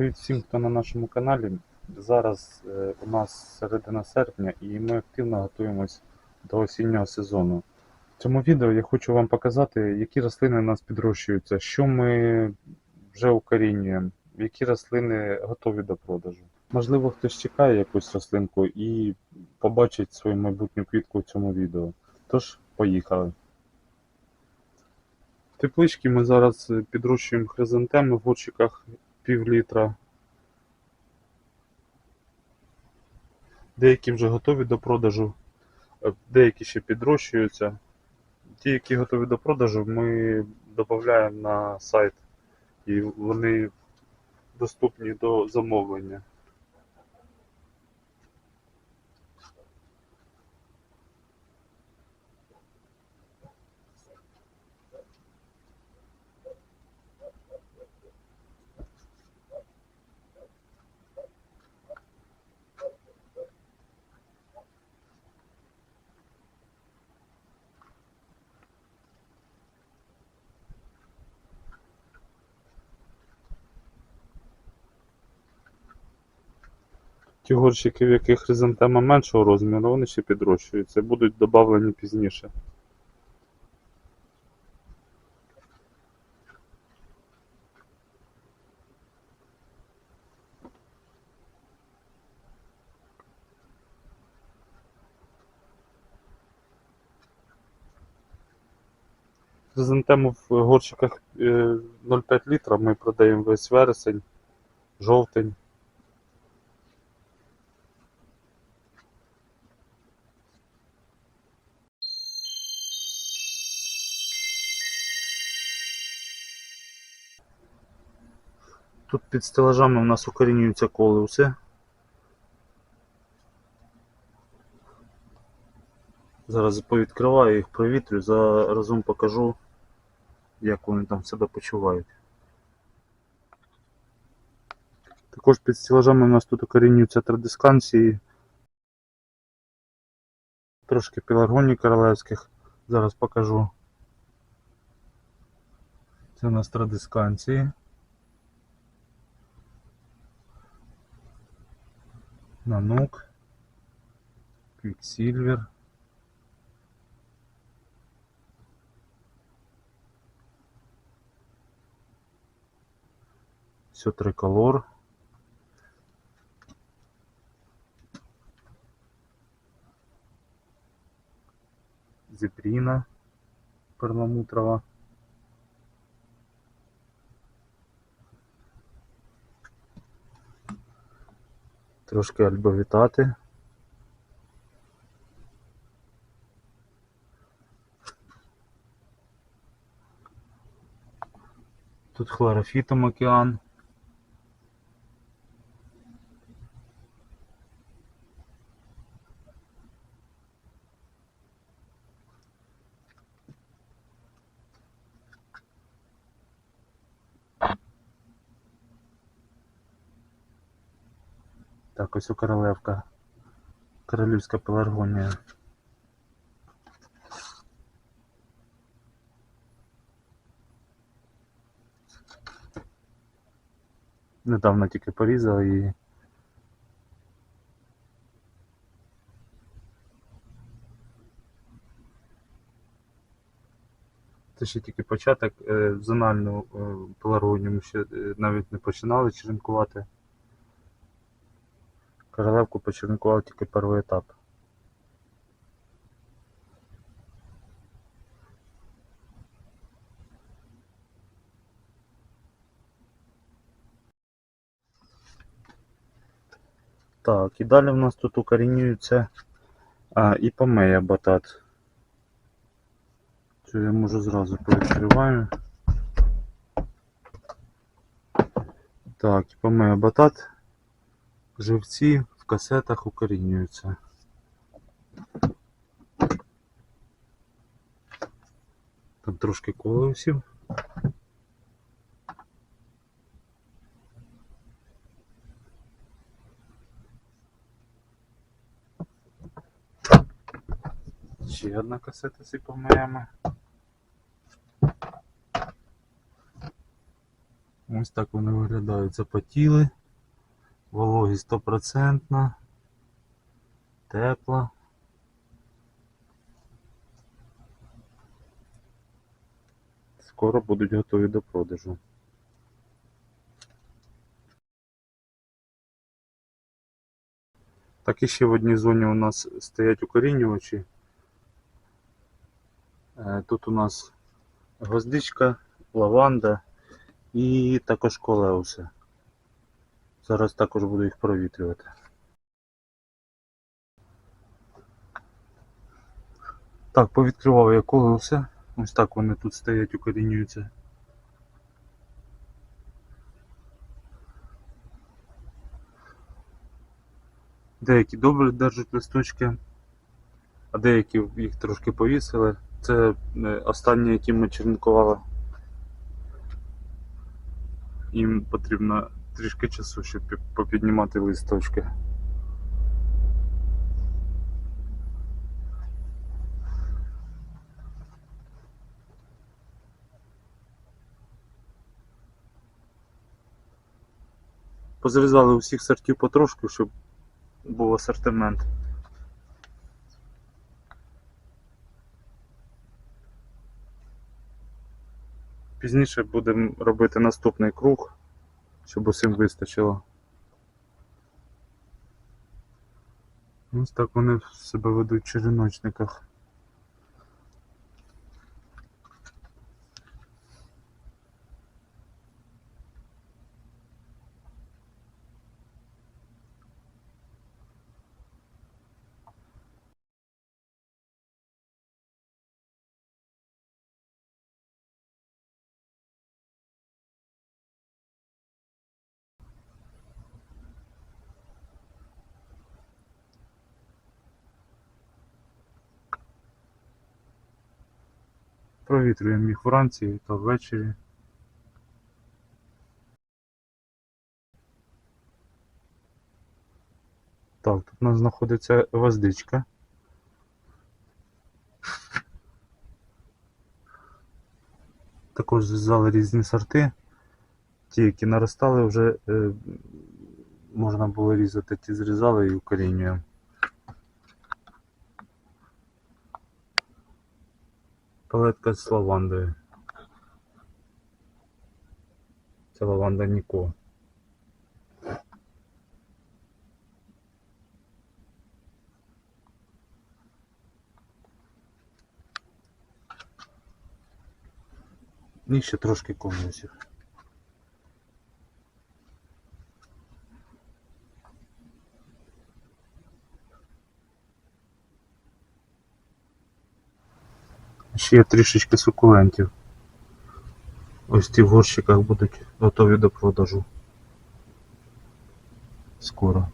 Привіт всім, хто на нашому каналі. Зараз е, у нас середина серпня і ми активно готуємось до осіннього сезону. В цьому відео я хочу вам показати, які рослини у нас підрощуються, що ми вже укорінюємо, які рослини готові до продажу. Можливо, хтось чекає якусь рослинку і побачить свою майбутню квітку в цьому відео. Тож, поїхали. В тепличці ми зараз е, підрощуємо хризантеми в горщиках пів літра. Деякі вже готові до продажу, е, деякі ще підрощуються. Ті, які готові до продажу, ми додаємо на сайт і вони доступні до замовлення. Ті горщики, в яких хризантема меншого розміру, вони ще підрощуються, будуть додавлені пізніше. Хризантему в горщиках е, 0,5 літра ми продаємо весь вересень, жовтень. Тут під стелажами у нас укорінюються колеуси. Зараз повідкриваю їх, провітрю, заразом покажу, як вони там себе почувають. Також під стелажами у нас тут укорінюються традисканції, трошки пеларгоній королевських. Зараз покажу. Це у нас традисканції. Нанук, Квиксильвер. Все триколор. Зебрина перламутрова. Трошки альбо вітати. Тут хлорофітом океан. Так, ось у королевка. Королівська пеларгонія. Недавно тільки порізали її. Це ще тільки початок. е, Зональну е, пеларгонію ми ще е, навіть не починали черенкувати. Королевку почернкував тільки перший етап. Так, і далі в нас тут укорінюється а, і помея батат. Це я можу зразу повідкриваю. Так, і помея батат. Живці касетах укорінюються. Там трошки колесів. Ще одна касета з іпомеями. Ось так вони виглядають. Запотіли. Вологість стопроцентна. Тепла. Скоро будуть готові до продажу. Так і ще в одній зоні у нас стоять укорінювачі. Е, Тут у нас гвоздичка, лаванда і також колеуси. Зараз також буду їх провітрювати. Так, повідкривав я колеуси. Ось так вони тут стоять, укорінюються. Деякі добре держать листочки, а деякі їх трошки повісили. Це е, останні, які ми черенкували. Їм потрібно трішки часу, щоб попіднімати листочки. Позарізали усіх сортів потрошку, щоб був асортимент. Пізніше будемо робити наступний круг, щоб усім вистачило. Ось так вони себе ведуть в череночниках. Провітрюємо їх вранці та ввечері. Так, тут у нас знаходиться гвоздичка. Також зв'язали різні сорти. Ті, які наростали, вже е, можна було різати, ті зрізали і укорінюємо. Палетка з лавандою. Це лаванда Ніко. І ще трошки конусів. Ще трішечки сукулентів. Ось ті в горщиках будуть готові до продажу. Скоро.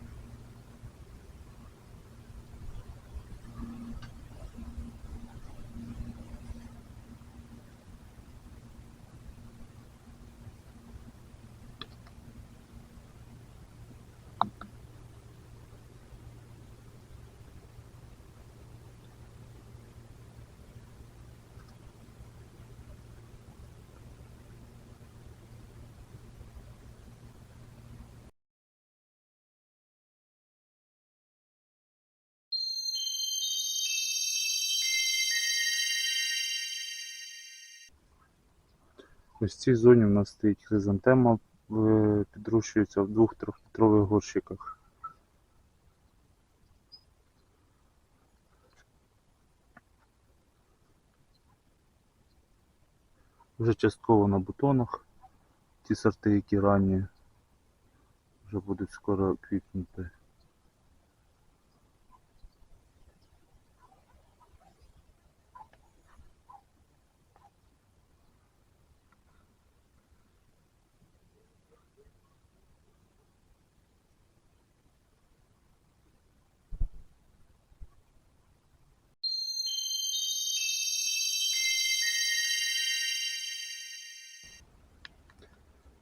Ось в цій зоні у нас стоїть хризантема, е, підрощується в двох трьохлітрових горщиках. Вже частково на бутонах. Ті сорти, які ранні, вже будуть скоро квітнути.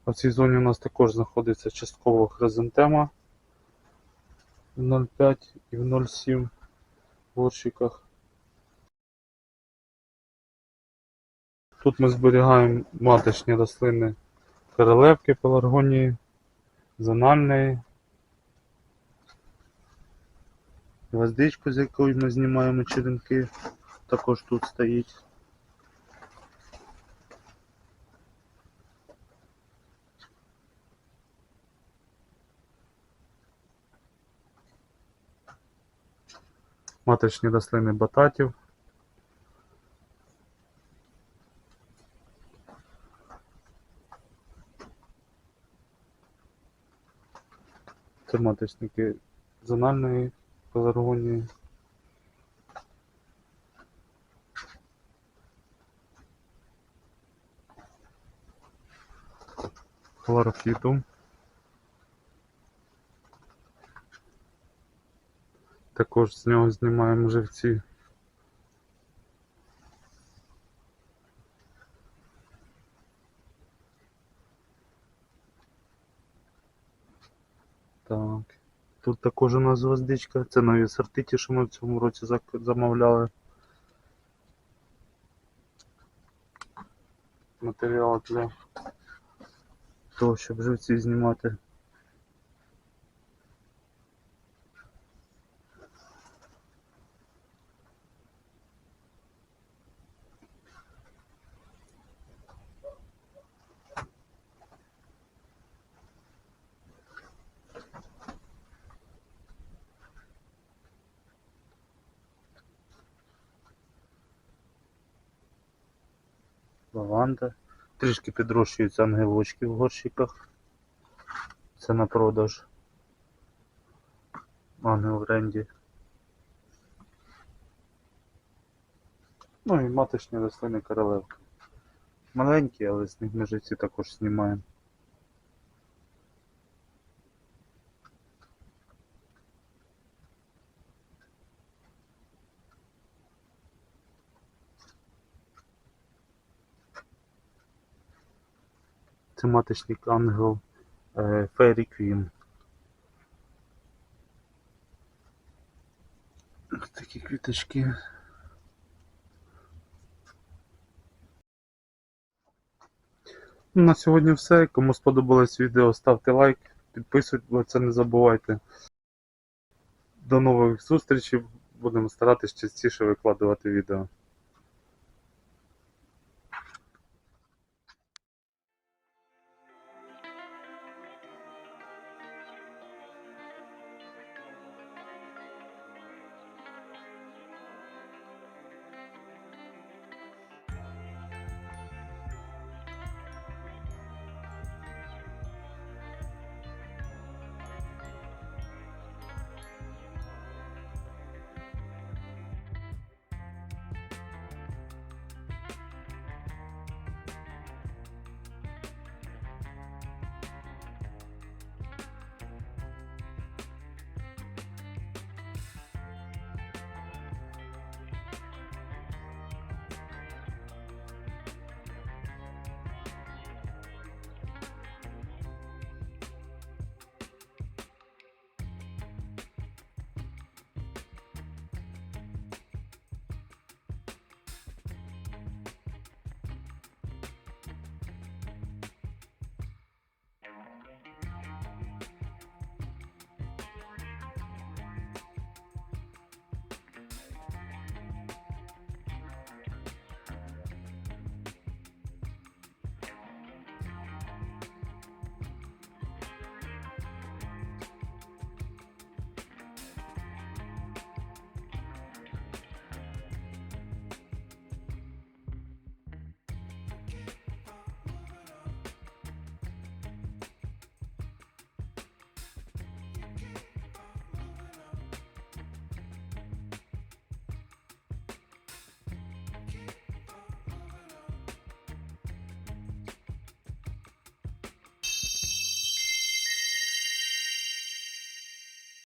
В цій зоні у нас також знаходиться частково хризантема в 0,5 і в 0,7 горщиках. Тут ми зберігаємо маточні рослини королевки пеларгонії, зональної. Гвоздичку, з якої ми знімаємо черенки, також тут стоїть. Маточні рослини бататів. Це маточники зональної пеларгонії. Хлорофітум. Також з нього знімаємо живці. Так. Тут також у нас гвоздичка. Це нові сорти, ті, що ми в цьому році замовляли. Матеріал для того, щоб живці знімати. Лаванда. Трішки підрощуються ангелочки в горщиках. Це на продаж. Ангел Ренді. Ну і маточні рослини королевки. Маленькі, але з них ми живці також знімаємо. Це маточник ангел Fairy Queen. Ось такі квіточки. Ну, На сьогодні все. Кому сподобалось відео, ставте лайк, підписуйтесь, не забувайте. До нових зустрічей. Будемо старатись частіше викладувати відео.